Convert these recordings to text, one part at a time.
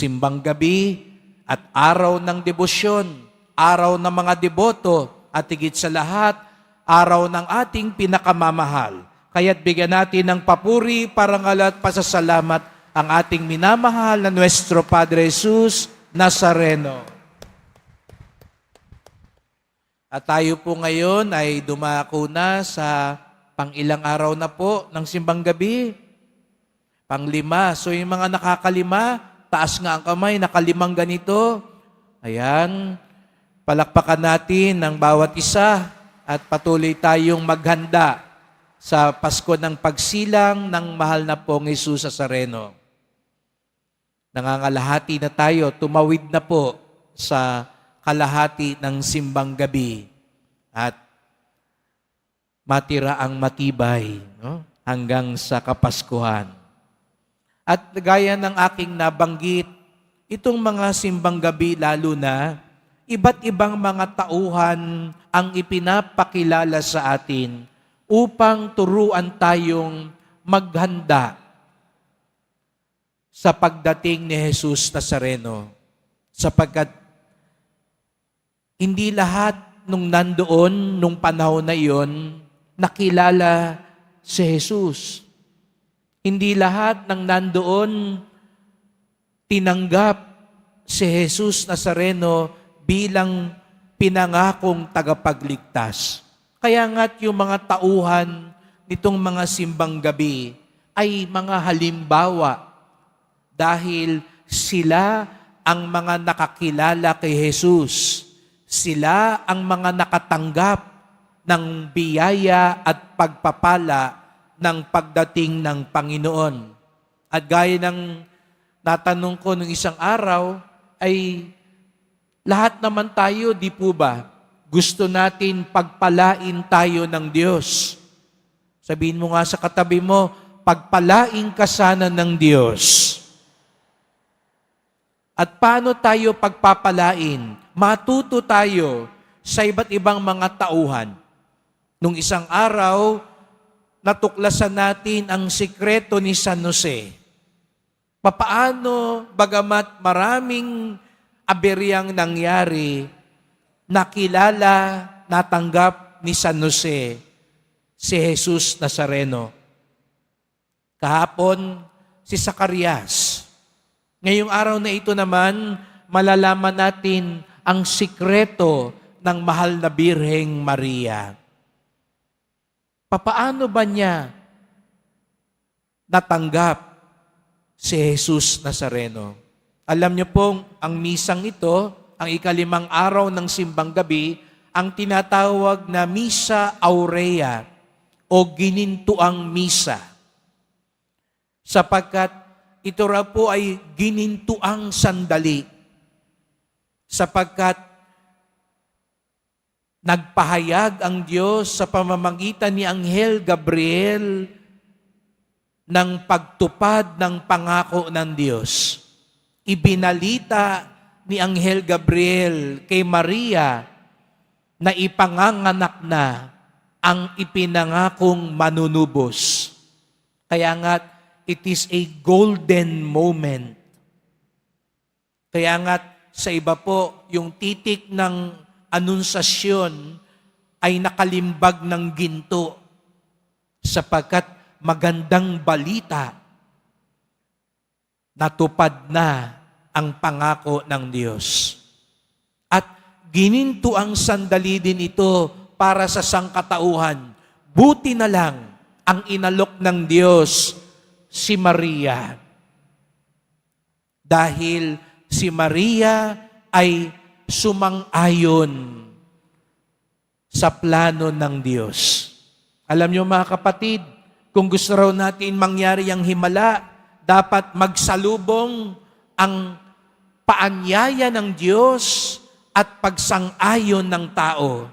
simbang gabi at araw ng debosyon, araw ng mga deboto at higit sa lahat, araw ng ating pinakamamahal. Kaya't bigyan natin ng papuri, parangal at pasasalamat ang ating minamahal na Nuestro Padre Jesus Nazareno. At tayo po ngayon ay dumako na sa pang-ilang araw na po ng simbang gabi. Panglima. So yung mga nakakalima, taas nga ang kamay, nakalimang ganito. Ayan, palakpakan natin ng bawat isa at patuloy tayong maghanda sa Pasko ng pagsilang ng mahal na pong Jesus Nazareno. Nangangalahati na tayo, tumawid na po sa kalahati ng simbang gabi at matira ang matibay no? hanggang sa Kapaskuhan. At gaya ng aking nabanggit, itong mga simbang gabi lalo na, iba't ibang mga tauhan ang ipinapakilala sa atin upang turuan tayong maghanda sa pagdating ni Jesus Nazareno. Sapagkat hindi lahat nung nandoon, nung panahon na iyon, nakilala si Jesus. Hindi lahat ng nandoon tinanggap si Jesus Nazareno bilang pinangakong tagapagligtas. Kaya nga't yung mga tauhan nitong mga simbang gabi ay mga halimbawa dahil sila ang mga nakakilala kay Jesus. Sila ang mga nakatanggap ng biyaya at pagpapala ng pagdating ng Panginoon. At gaya ng natanong ko nung isang araw, ay lahat naman tayo, di po ba, gusto natin pagpalain tayo ng Diyos. Sabihin mo nga sa katabi mo, pagpalain ka sana ng Diyos. At paano tayo pagpapalain? Matuto tayo sa iba't ibang mga tauhan. Nung isang araw, natuklasan natin ang sikreto ni San Jose. Papaano, bagamat maraming aberyang nangyari, nakilala, natanggap ni San Jose si Jesus Nazareno. Kahapon, si Zacarias. Ngayong araw na ito naman, malalaman natin ang sikreto ng mahal na Birheng Maria. Papaano ba niya natanggap si Jesus Nazareno? Alam niyo pong ang misang ito, ang ikalimang araw ng simbang gabi, ang tinatawag na Misa Aurea o ginintuang misa. Sapagkat ito raw po ay ginintuang sandali. Sapagkat nagpahayag ang Diyos sa pamamagitan ni Anghel Gabriel ng pagtupad ng pangako ng Diyos. Ibinalita ni Anghel Gabriel kay Maria na ipanganganak na ang ipinangakong manunubos. Kaya nga, it is a golden moment. Kaya nga, sa iba po, yung titik ng anunsasyon ay nakalimbag ng ginto sapagkat magandang balita natupad na ang pangako ng Diyos. At gininto ang sandali din ito para sa sangkatauhan. Buti na lang ang inalok ng Diyos si Maria. Dahil si Maria ay sumang-ayon sa plano ng Diyos. Alam niyo mga kapatid, kung gusto raw natin mangyari ang himala, dapat magsalubong ang paanyaya ng Diyos at pagsang-ayon ng tao.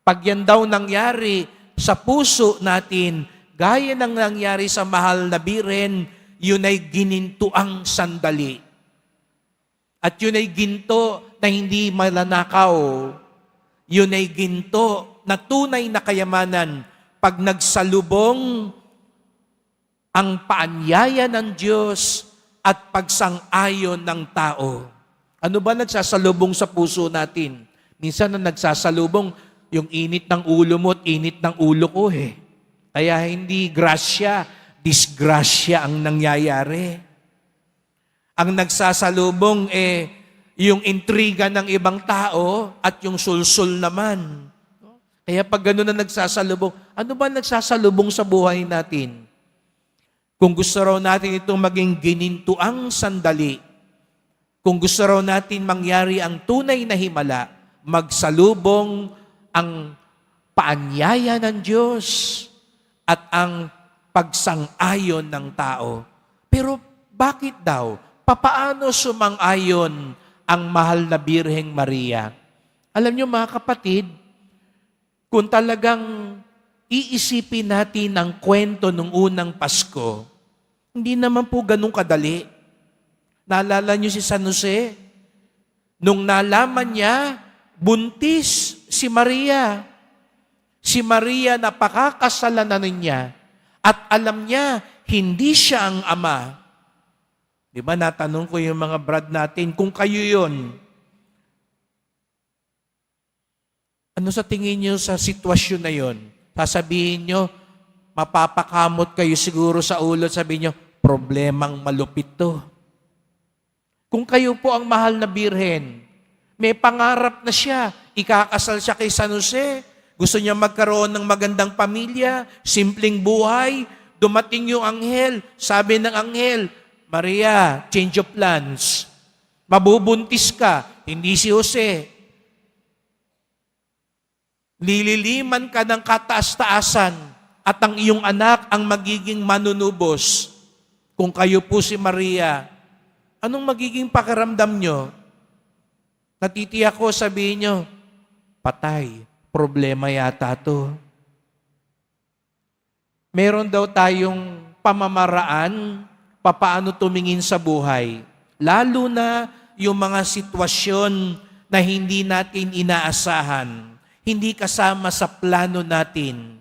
Pag yan daw nangyari sa puso natin, gaya ng nangyari sa mahal na biren, yun ay ginintuang sandali. At yun ay ginto na hindi malanakaw. Yun ay ginto na tunay na kayamanan pag nagsalubong ang paanyaya ng Diyos at pagsang-ayon ng tao. Ano ba nagsasalubong sa puso natin? Minsan na nagsasalubong yung init ng ulo mo at init ng ulo ko eh. Kaya hindi grasya, disgrasya ang nangyayari. Ang nagsasalubong eh yung intriga ng ibang tao at yung sulsul naman. Kaya pag gano'n na nagsasalubong, ano ba nagsasalubong sa buhay natin? Kung gusto raw natin itong maging ginintuang sandali, kung gusto raw natin mangyari ang tunay na himala, magsalubong ang paanyaya ng Diyos at ang pagsang-ayon ng tao. Pero bakit daw? Papaano sumang-ayon ang mahal na Birheng Maria? Alam niyo mga kapatid, kung talagang iisipin natin ang kwento ng unang Pasko, hindi naman po ganun kadali. Naalala niyo si San Jose? Nung nalaman niya, buntis si Maria. Si Maria napakakasalanan niya at alam niya, hindi siya ang ama. Di ba natanong ko yung mga brad natin, kung kayo yon, ano sa tingin niyo sa sitwasyon na yon? Sasabihin niyo, mapapakamot kayo siguro sa ulo. Sabihin niyo, problemang malupit to. Kung kayo po ang mahal na birhen, may pangarap na siya, ikakasal siya kay San Jose, gusto niya magkaroon ng magandang pamilya, simpleng buhay, dumating yung anghel, sabi ng anghel, Maria, change of plans. Mabubuntis ka, hindi si Jose. Lililiman ka ng kataas-taasan at ang iyong anak ang magiging manunubos. Kung kayo po si Maria, anong magiging pakiramdam nyo? Natitiyak ko sabihin nyo, patay, problema yata to. Meron daw tayong pamamaraan papaano tumingin sa buhay. Lalo na yung mga sitwasyon na hindi natin inaasahan, hindi kasama sa plano natin.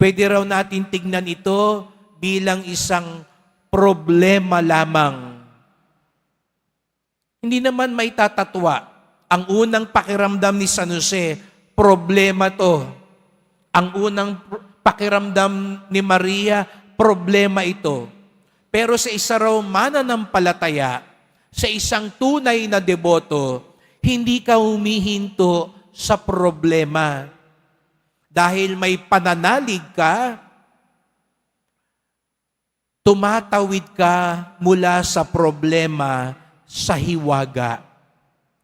Pwede raw natin tignan ito bilang isang problema lamang. Hindi naman may tatatwa. Ang unang pakiramdam ni San Jose, problema to. Ang unang pakiramdam ni Maria, problema ito. Pero sa isa raw mananampalataya, sa isang tunay na deboto, hindi ka humihinto sa problema. Dahil may pananalig ka, tumatawid ka mula sa problema sa hiwaga.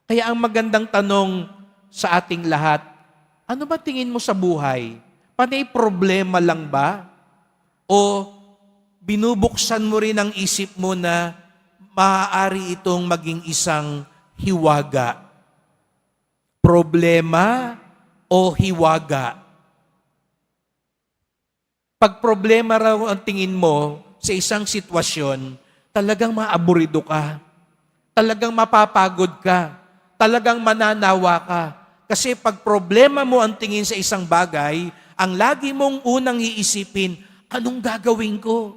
Kaya ang magandang tanong sa ating lahat, ano ba tingin mo sa buhay? Panay problema lang ba? O binubuksan mo rin ang isip mo na maaari itong maging isang hiwaga? Problema o hiwaga? Pag problema raw ang tingin mo sa isang sitwasyon, talagang maaburido ka. Talagang mapapagod ka. Talagang mananawa ka. Kasi pag problema mo ang tingin sa isang bagay, ang lagi mong unang iisipin, anong gagawin ko?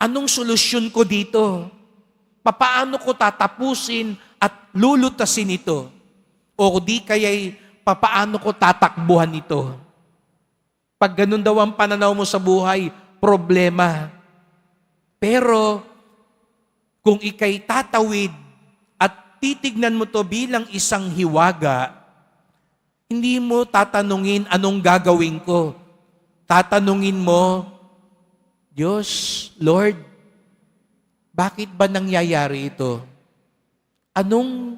Anong solusyon ko dito? Papaano ko tatapusin at lulutasin ito? O di kaya'y papaano ko tatakbuhan ito? Pag ganun daw ang pananaw mo sa buhay, problema. Pero kung ikay tatawid at titignan mo to bilang isang hiwaga, hindi mo tatanungin anong gagawin ko. Tatanungin mo, Diyos, Lord, bakit ba nangyayari ito? Anong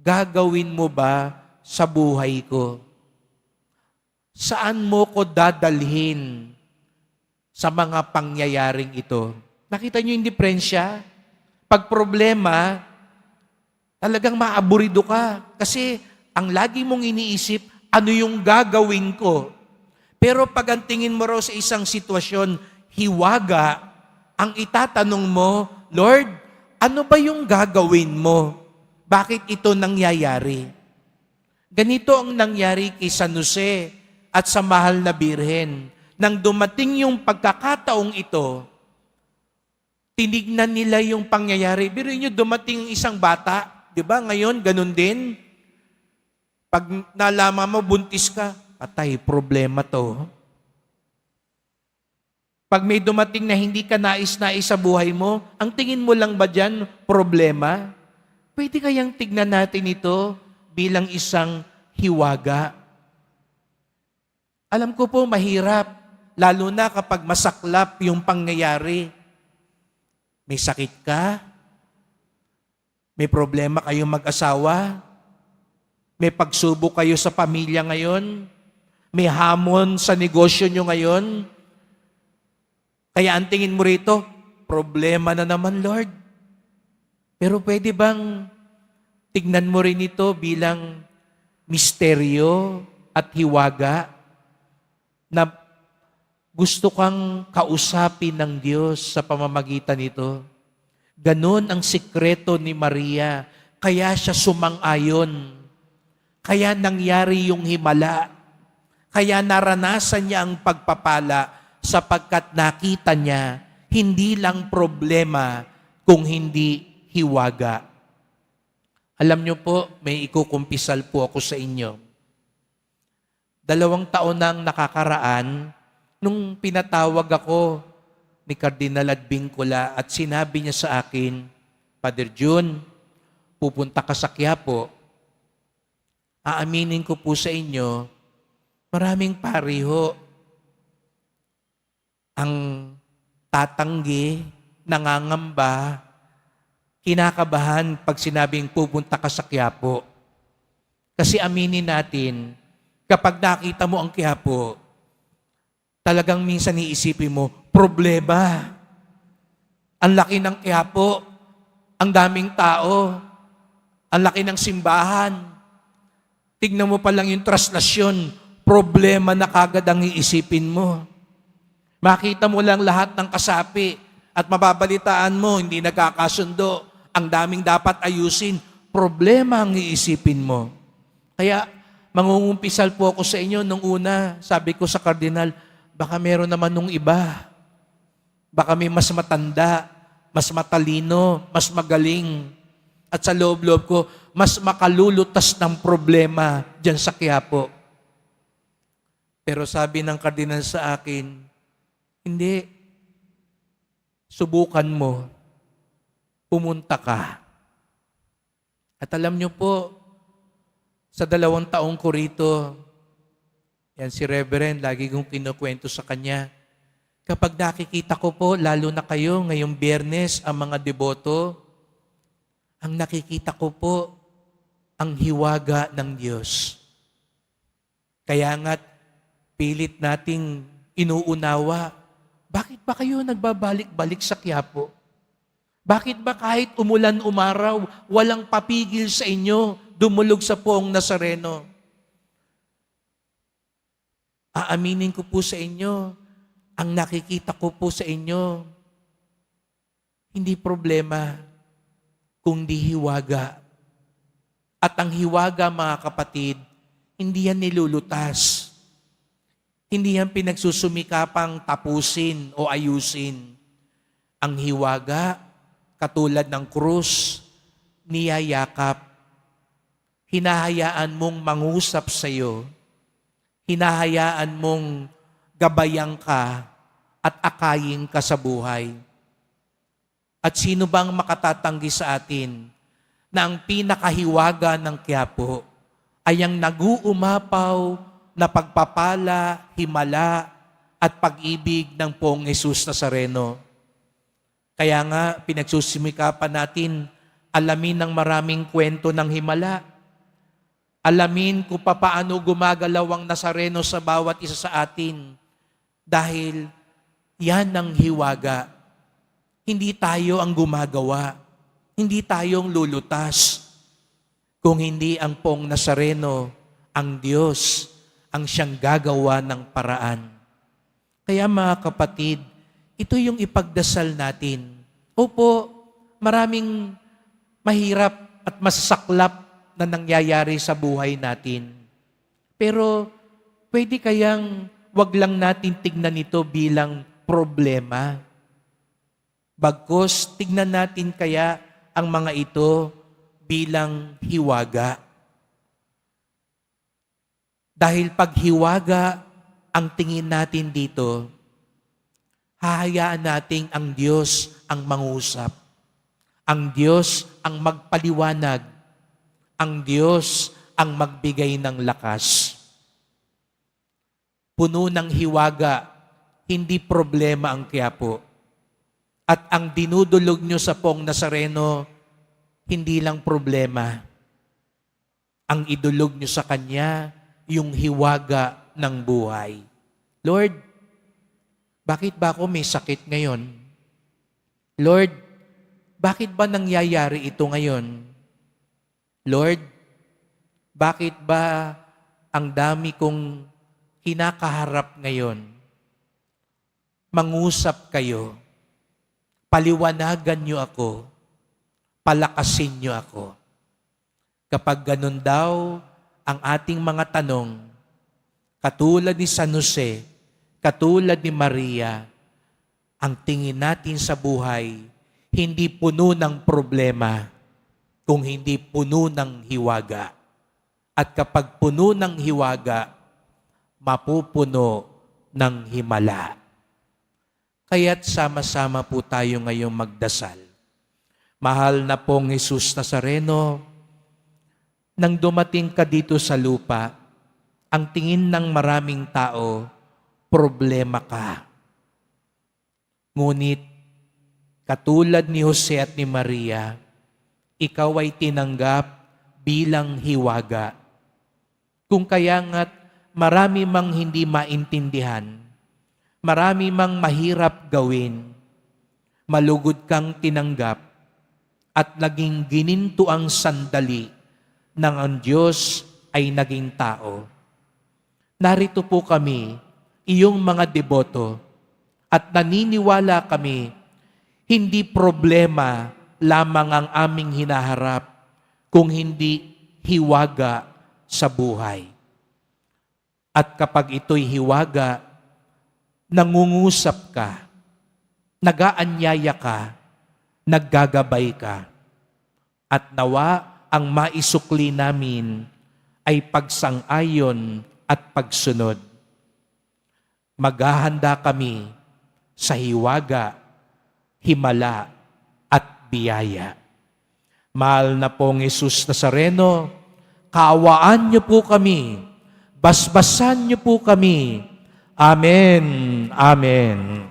gagawin mo ba sa buhay ko? Saan mo ko dadalhin sa mga pangyayaring ito? Nakita niyo yung diferensya? Pag problema, talagang maaburido ka. Kasi ang lagi mong iniisip, ano yung gagawin ko? Pero pag ang tingin mo raw sa isang sitwasyon, hiwaga, ang itatanong mo, Lord, ano ba yung gagawin mo? Bakit ito nangyayari? Ganito ang nangyari kay San Jose at sa mahal na birhen. Nang dumating yung pagkakataong ito, tinignan nila yung pangyayari. Pero nyo, dumating ang isang bata, di ba? Ngayon, ganun din. Pag nalaman mo, buntis ka, patay, problema to. Pag may dumating na hindi ka nais-nais sa buhay mo, ang tingin mo lang ba dyan, problema? Pwede kayang tignan natin ito bilang isang hiwaga. Alam ko po, mahirap. Lalo na kapag masaklap yung pangyayari. May sakit ka? May problema kayong mag-asawa? May pagsubok kayo sa pamilya ngayon? May hamon sa negosyo nyo ngayon? Kaya ang tingin mo rito, problema na naman, Lord. Pero pwede bang tignan mo rin ito bilang misteryo at hiwaga na gusto kang kausapin ng Diyos sa pamamagitan nito. Ganon ang sikreto ni Maria. Kaya siya sumang-ayon. Kaya nangyari yung himala. Kaya naranasan niya ang pagpapala sapagkat nakita niya hindi lang problema kung hindi hiwaga. Alam niyo po, may ikukumpisal po ako sa inyo. Dalawang taon nang nakakaraan, nung pinatawag ako ni Cardinal Advincula at sinabi niya sa akin, Father June, pupunta ka sa Quiapo, aaminin ko po sa inyo, maraming pariho ang tatanggi, nangangamba, kinakabahan pag sinabing pupunta ka sa Quiapo. Kasi aminin natin, kapag nakita mo ang Quiapo, talagang minsan iisipin mo, problema. Ang laki ng Quiapo, ang daming tao, ang laki ng simbahan. Tignan mo pa lang yung traslasyon, problema na kagad ang iisipin mo. Makita mo lang lahat ng kasapi at mababalitaan mo, hindi nagkakasundo. Ang daming dapat ayusin. Problema ang iisipin mo. Kaya mangungumpisal po ako sa inyo nung una, sabi ko sa kardinal, baka meron naman nung iba. Baka may mas matanda, mas matalino, mas magaling. At sa loob-loob ko, mas makalulutas ng problema dyan sa Quiapo. Pero sabi ng kardinal sa akin, hindi. Subukan mo. Pumunta ka. At alam niyo po, sa dalawang taong ko rito, yan si Reverend, lagi kong kinukwento sa kanya, kapag nakikita ko po, lalo na kayo ngayong biyernes, ang mga deboto, ang nakikita ko po, ang hiwaga ng Diyos. Kaya nga't pilit nating inuunawa bakit ba kayo nagbabalik-balik sa Quiapo? Bakit ba kahit umulan umaraw, walang papigil sa inyo, dumulog sa poong Nazareno? Aaminin ko po sa inyo, ang nakikita ko po sa inyo, hindi problema, kundi hiwaga. At ang hiwaga, mga kapatid, hindi yan nilulutas. Hindi yan pinagsusumikapang tapusin o ayusin. Ang hiwaga, katulad ng krus, niyayakap. Hinahayaan mong mangusap sa iyo. Hinahayaan mong gabayang ka at akayin ka sa buhay. At sino bang makatatanggi sa atin na ang pinakahiwaga ng Quiapo ay ang naguumapaw na pagpapala, himala, at pag-ibig ng pong Jesus Nazareno. Kaya nga, pinagsusumikapan natin, alamin ng maraming kwento ng himala. Alamin kung paano gumagalaw ang Nazareno sa bawat isa sa atin. Dahil yan ang hiwaga. Hindi tayo ang gumagawa. Hindi tayong lulutas. Kung hindi ang pong Nazareno, ang Diyos, ang siyang gagawa ng paraan. Kaya mga kapatid, ito yung ipagdasal natin. Opo, maraming mahirap at masasaklap na nangyayari sa buhay natin. Pero pwede kayang wag lang natin tignan ito bilang problema. Bagkus, tignan natin kaya ang mga ito bilang hiwaga. Dahil pag hiwaga ang tingin natin dito, hahayaan nating ang Diyos ang mangusap. Ang Diyos ang magpaliwanag. Ang Diyos ang magbigay ng lakas. Puno ng hiwaga, hindi problema ang Quiapo. At ang dinudulog nyo sa pong Nazareno, hindi lang problema. Ang idulog nyo sa Kanya, yung hiwaga ng buhay. Lord, bakit ba ako may sakit ngayon? Lord, bakit ba nangyayari ito ngayon? Lord, bakit ba ang dami kong kinakaharap ngayon? Mangusap kayo. Paliwanagan niyo ako. Palakasin niyo ako. Kapag ganun daw ang ating mga tanong, katulad ni San Jose, katulad ni Maria, ang tingin natin sa buhay, hindi puno ng problema, kung hindi puno ng hiwaga. At kapag puno ng hiwaga, mapupuno ng himala. Kaya't sama-sama po tayo ngayong magdasal. Mahal na pong Jesus Nazareno, nang dumating ka dito sa lupa, ang tingin ng maraming tao, problema ka. Ngunit, katulad ni Jose at ni Maria, ikaw ay tinanggap bilang hiwaga. Kung kaya nga't marami mang hindi maintindihan, marami mang mahirap gawin, malugod kang tinanggap at naging gininto ang sandali ng ang Diyos ay naging tao. Narito po kami, iyong mga deboto, at naniniwala kami, hindi problema lamang ang aming hinaharap, kung hindi hiwaga sa buhay. At kapag ito'y hiwaga, nangungusap ka, nagaanyaya ka, naggagabay ka, at nawa ang maisukli namin ay pagsang-ayon at pagsunod. Maghahanda kami sa hiwaga, himala, at biyaya. Mahal na pong Jesus Nazareno, kaawaan niyo po kami, basbasan niyo po kami. Amen. Amen.